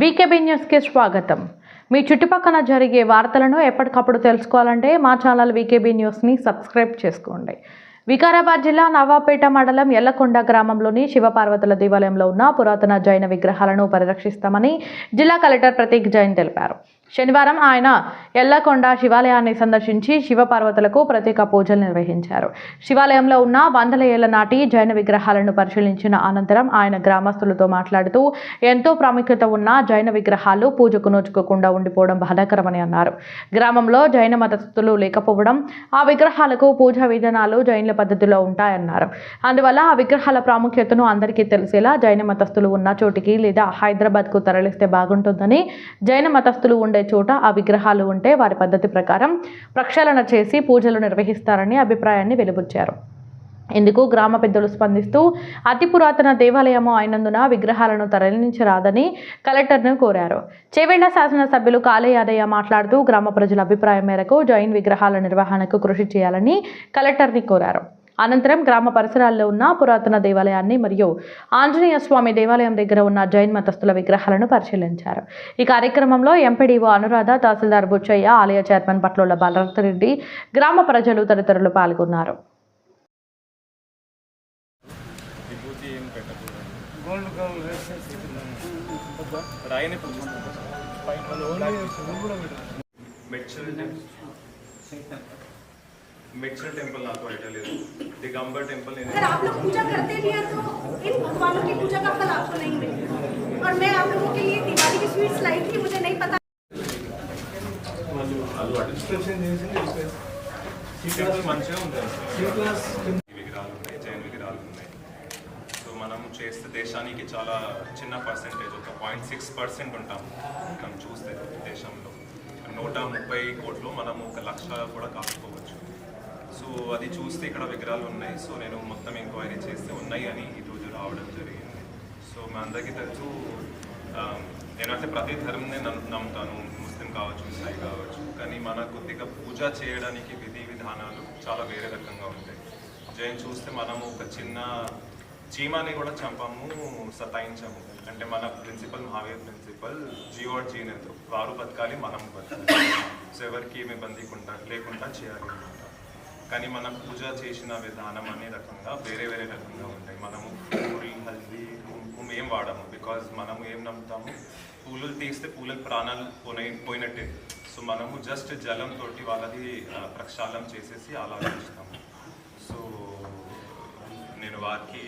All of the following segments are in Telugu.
వీకేబీ న్యూస్కి స్వాగతం. మీ చుట్టుపక్కల జరిగే వార్తలను ఎప్పటికప్పుడు తెలుసుకోవాలంటే మా ఛానల్ వీకేబీ న్యూస్ని సబ్స్క్రైబ్ చేసుకోండి. వికారాబాద్ జిల్లా నవాపేట మండలం ఎల్లకొండ గ్రామంలోని శివపార్వతుల దేవాలయంలో ఉన్న పురాతన జైన విగ్రహాలను పరిరక్షిస్తామని జిల్లా కలెక్టర్ ప్రతీక్ జైన్ తెలిపారు. శనివారం ఆయన ఎల్లకొండ శివాలయాన్ని సందర్శించి శివపార్వతులకు ప్రత్యేక పూజలు నిర్వహించారు. శివాలయంలో ఉన్న వందల ఏళ్ళ నాటి జైన విగ్రహాలను పరిశీలించిన అనంతరం ఆయన గ్రామస్తులతో మాట్లాడుతూ ఎంతో ప్రాముఖ్యత ఉన్న జైన విగ్రహాలు పూజకు నోచుకోకుండా ఉండిపోవడం బాధాకరమని అన్నారు. గ్రామంలో జైన మతస్థులు లేకపోవడం ఆ విగ్రహాలకు పూజా విధానాలు జైన్ల పద్ధతిలో ఉంటాయన్నారు. అందువల్ల ఆ విగ్రహాల ప్రాముఖ్యతను అందరికీ తెలిసేలా జైన మతస్థులు ఉన్న చోటికి లేదా హైదరాబాద్కు తరలిస్తే బాగుంటుందని జైన మతస్థులు ఉండే చోట ఆ విగ్రహాలు ఉంటే వారి పద్ధతి ప్రకారం ప్రక్షాళన చేసి పూజలు నిర్వహిస్తారని అభిప్రాయాన్ని వెలుబుచ్చారు. ఇందుకు గ్రామ పెద్దలు స్పందిస్తూ అతి పురాతన దేవాలయము అయినందున విగ్రహాలను తరలించరాదని కలెక్టర్ను కోరారు. చేవెళ్ళ శాసనసభ్యులు కాళయాదయ్య మాట్లాడుతూ గ్రామ ప్రజల అభిప్రాయం మేరకు జైన్ విగ్రహాల నిర్వహణకు కృషి చేయాలని కలెక్టర్ని కోరారు. అనంతరం గ్రామ పరిసరాల్లో ఉన్న పురాతన దేవాలయాన్ని మరియు ఆంజనేయ స్వామి దేవాలయం దగ్గర ఉన్న జైన్ మతస్థుల విగ్రహాలను పరిశీలించారు. ఈ కార్యక్రమంలో ఎంపీడీఓ అనురాధ తహసీల్దార్ బుచ్చయ్య ఆలయ చైర్మన్ పట్లోల బాలరథరెడ్డి గ్రామ ప్రజలు తదితరులు పాల్గొన్నారు. విభూతి ఏం పెట్టకూడదు గోల్డ్ కలర్ వేసేసి రాయిని పూజిస్తాం మెడ్చల్ మెడ్చల్ టెంపుల్ నాకు ఐడియా లేదు దిగంబర్ టెంపుల్ నేను अगर आप लोग पूजा करते भी हैं तो इन भगवानों की पूजा का फल आपको नहीं मिलेगा और मैं आप लोगों के लिए दिवाली की स्वीट्स लाई थी मुझे नहीं पता డిస్క్రిప్షన్ చేసి ఈ టెంపుల్ మంచిగా ఉంది సి క్లాస్ ఈ విగ్రహాలు ఉన్నాయి జైన్ విగ్రహాలు ఉన్నాయి సో మనం చేస్తే దేశానికి చాలా చిన్న పర్సెంటేజ్ ఒక పాయింట్ సిక్స్ పర్సెంట్ ఉంటాం మనం చూస్తే దేశంలో నూట ముప్పై కోట్లు మనం ఒక లక్ష కూడా కాకపోవచ్చు సో అది చూస్తే ఇక్కడ విగ్రహాలు ఉన్నాయి. సో నేను మొత్తం ఎంక్వైరీ చేస్తే ఉన్నాయి అని ఈరోజు రావడం జరిగింది. సో మా అందరికీ తెలుసు నేనంటే ప్రతి ధర్మనే నమ్ముతాను. ముస్లిం కావచ్చు ఇసాయి కావచ్చు. కానీ మన కొద్దిగా పూజ చేయడానికి విధి విధానాలు చాలా వేరే రకంగా ఉంటాయి. జైన్ చూస్తే మనము ఒక చిన్న చీమాని కూడా చంపము సతాయించాము. అంటే మన ప్రిన్సిపల్ మహావీర్ ప్రిన్సిపల్ జియో జీనేతో వారు బతకాలి మనం బతకాలి. సో ఎవరికి ఏమి ఇబ్బంది లేకుండా చేయాలి. కానీ మనం పూజ చేసిన విధానం అనే రకంగా వేరే వేరే రకంగా ఉంటాయి. మనము పూరి హల్దీ కుంకుమ ఏం వాడము. బికాజ్ మనము ఏం నమ్ముతాము? పూలు తీస్తే పూల ప్రాణాలు పోయి పోయినట్టే. సో మనము జస్ట్ జలంతో వాళ్ళది ప్రక్షాళం ప్రక్షాళన చేసేసి అలా సో నేను వారికి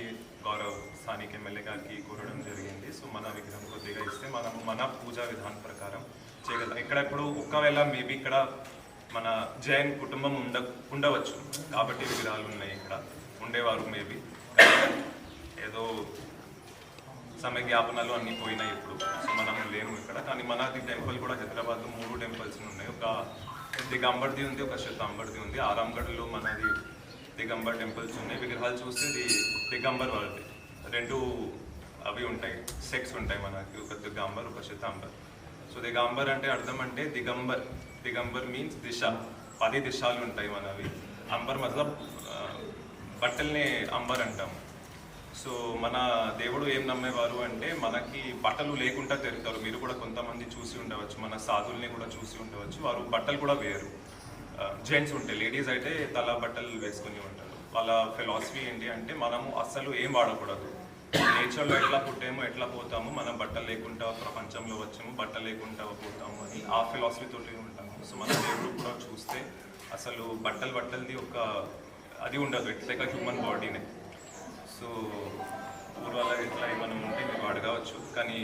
గౌరవ స్థానిక ఎమ్మెల్యే గారికి కోరడం జరిగింది. సో మన విగ్రహం కొద్దిగా ఇస్తే మనము మన పూజా విధానం ప్రకారం చేయగలం ఇక్కడ ఇప్పుడు ఒకవేళ మేబీ ఇక్కడ మన జైన్ కుటుంబం ఉండ ఉండవచ్చు. కాబట్టి విగ్రహాలు ఉన్నాయి ఇక్కడ. ఉండేవారు మేబీ. ఏదో సమయ జ్ఞాపనాలు అన్నీ పోయినాయి ఇప్పుడు. సో మనం లేము ఇక్కడ. కానీ మనది టెంపుల్ కూడా హైదరాబాద్లో మూడు టెంపుల్స్ ఉన్నాయి. ఒక దిగంబర్ది ఉంది ఒక శతాంబర్ది ఉంది. ఆరాంగఢ్లో మనది దిగంబర్ టెంపుల్స్ ఉన్నాయి. విగ్రహాలు చూస్తే ఇది దిగంబర్ వాళ్ళది. రెండు అవి ఉంటాయి. సెక్స్ ఉంటాయి మనకి ఒక దిగంబర్ ఒక శతాంబర్. సో దిగాంబర్ అంటే అర్థం అంటే దిగంబర్. దిగంబర్ మీన్స్ దిశ. పది దిశాలు ఉంటాయి మనవి. అంబర్ మతలబ్ బట్టల్ని అంబర్ అంటాం. సో మన దేవుడు ఏం నమ్మేవారు అంటే మనకి బట్టలు లేకుండా తిరుగుతారు మీరు కూడా కొంతమంది చూసి ఉండవచ్చు. మన సాధుల్ని కూడా చూసి ఉండవచ్చు. వారు బట్టలు కూడా వేయరు. జెంట్స్ ఉంటాయి. లేడీస్ అయితే తల బట్టలు వేసుకుని ఉంటారు. వాళ్ళ ఫిలాసఫీ ఏంటి అంటే మనము అస్సలు ఏం వాడకూడదు. నేచర్లో ఎట్లా పుట్టేమో ఎట్లా పోతాము మనం బట్టలు లేకుండా ప్రపంచంలో వచ్చాము బట్టలు లేకుండా పోతాము అని ఆ ఫిలాసఫీతో ఉంటాము. సో మన దేవుడు కూడా చూస్తే అసలు బట్టలు బట్టలది ఒక అది ఉండదు. ఇట్స్ లైక్ హ్యూమన్ బాడీనే సో పూర్వాల ఇట్లా ఏమైనా ఉంటే మీరు అడగవచ్చు. కానీ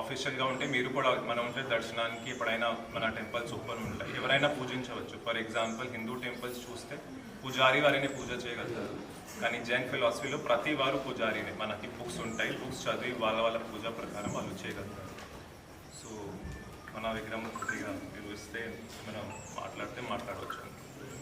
ఆఫీషియల్గా ఉంటే మీరు కూడా మనం ఉంటే దర్శనానికి ఎప్పుడైనా మన టెంపుల్స్ ఓపెన్ ఉంటాయి. ఎవరైనా పూజించవచ్చు. ఫర్ ఎగ్జాంపుల్ హిందూ టెంపుల్స్ చూస్తే పూజారి వారిని పూజ చేయగలుగుతారు. కానీ జైన్ ఫిలాసఫీలో ప్రతి వారు పూజారినే. మనకి బుక్స్ ఉంటాయి. బుక్స్ చదివి వాళ్ళ వాళ్ళ పూజ ప్రకారం వాళ్ళు చేయగలుగుతారు. సో మన విగ్రహం కొద్దిగా మీరు మనం మాట్లాడితే మాట్లాడవచ్చు